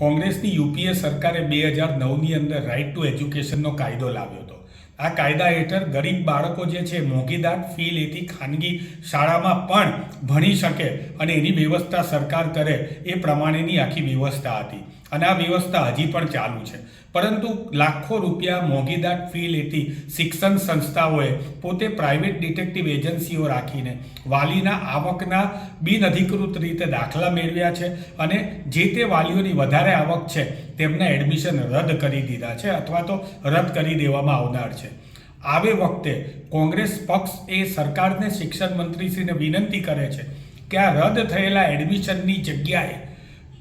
કોંગ્રેસની યુપીએ સરકારે બે હજાર નવની અંદર રાઇટ ટુ એજ્યુકેશનનો કાયદો લાવ્યો હતો. આ કાયદા હેઠળ ગરીબ બાળકો જે છે મોંઘીદાર ફી લેતી ખાનગી શાળામાં પણ ભણી શકે અને એની વ્યવસ્થા સરકાર કરે એ પ્રમાણેની આખી વ્યવસ્થા હતી. અને આ વ્યવસ્થા હજી પણ ચાલુ છે. પરંતુ લાખો રૂપિયા મોંઘીદાટ ફી લેતી શિક્ષણ સંસ્થાઓએ પોતે પ્રાઇવેટ ડિટેક્ટિવ એજન્સીઓ રાખીને વાલીના આવકના બિનઅધિકૃત રીતે દાખલા મેળવ્યા છે અને જે તે વાલીઓની વધારે આવક છે તેમના એડમિશન રદ કરી દીધા છે અથવા તો રદ કરી દેવામાં આવનાર છે. આવે વખતે કોંગ્રેસ પક્ષ એ સરકારને શિક્ષણ મંત્રીશ્રીને વિનંતી કરે છે કે આ રદ થયેલા એડમિશનની જગ્યાએ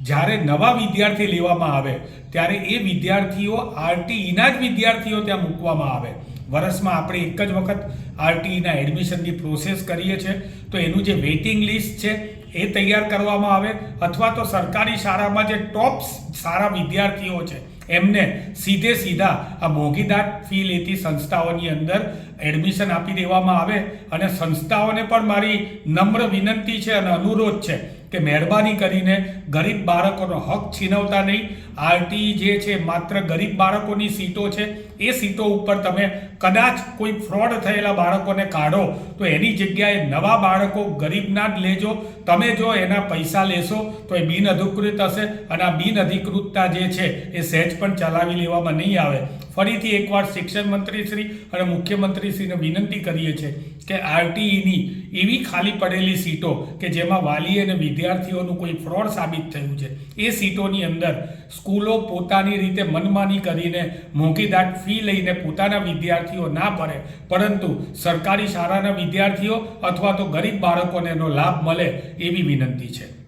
જ્યારે નવા વિદ્યાર્થી લેવામાં આવે, ત્યારે એ વિદ્યાર્થીઓ આરટીઈના જ વિદ્યાર્થીઓ ત્યાં મૂકવામાં આવે. વર્ષમાં આપણે એક જ વખત આરટીઈના એડમિશનની પ્રોસેસ કરીએ છીએ. તો એનું જે વેઇટિંગ લિસ્ટ છે એ તૈયાર કરવામાં આવે, અથવા તો સરકારી શાળામાં જે ટોપ સારા વિદ્યાર્થીઓ છે, એમને સીધે સીધા આ મોંઘીદાટ ફી લેતી સંસ્થાઓની અંદર એડમિશન આપી દેવામાં આવે. અને સંસ્થાઓને પણ મારી નમ્ર વિનંતી છે અને અનુરોધ છે કે મહેરબાની કરીને ગરીબ બાળકોનો હક છીનવતા નહીં. આરટી જે છે, માત્ર ગરીબ બાળકોની સીટો છે, એ સીટો ઉપર તમે કદાચ કોઈ ફ્રોડ થયેલા બાળકોને કાઢો, તો એની જગ્યાએ નવા બાળકો ગરીબના જ લેજો. તમે જો એના પૈસા લેશો, તો એ બિનઅધિકૃત હશે અને આ બિનઅધિકૃતતા જે છે, એ સહેજ પણ ચલાવી લેવામાં નહીં આવે. ફરીથી એકવાર શિક્ષણ મંત્રીશ્રી અને મુખ્યમંત્રીશ્રીને વિનંતી કરીએ છીએ કે આરટીઈની એવી ખાલી પડેલી સીટો કે જેમાં વાલી અને વિદ્યાર્થીઓનું કોઈ ફ્રોડ સાબિત થયું છે, એ સીટોની અંદર સ્કૂલો પોતાની રીતે મનમાની કરીને મોંઘીદાટ ફી લઈને પોતાના વિદ્યાર્થીઓ ના ભરે, પરંતુ સરકારી શાળાના વિદ્યાર્થીઓ અથવા તો ગરીબ બાળકોને એનો લાભ મળે એવી વિનંતી છે.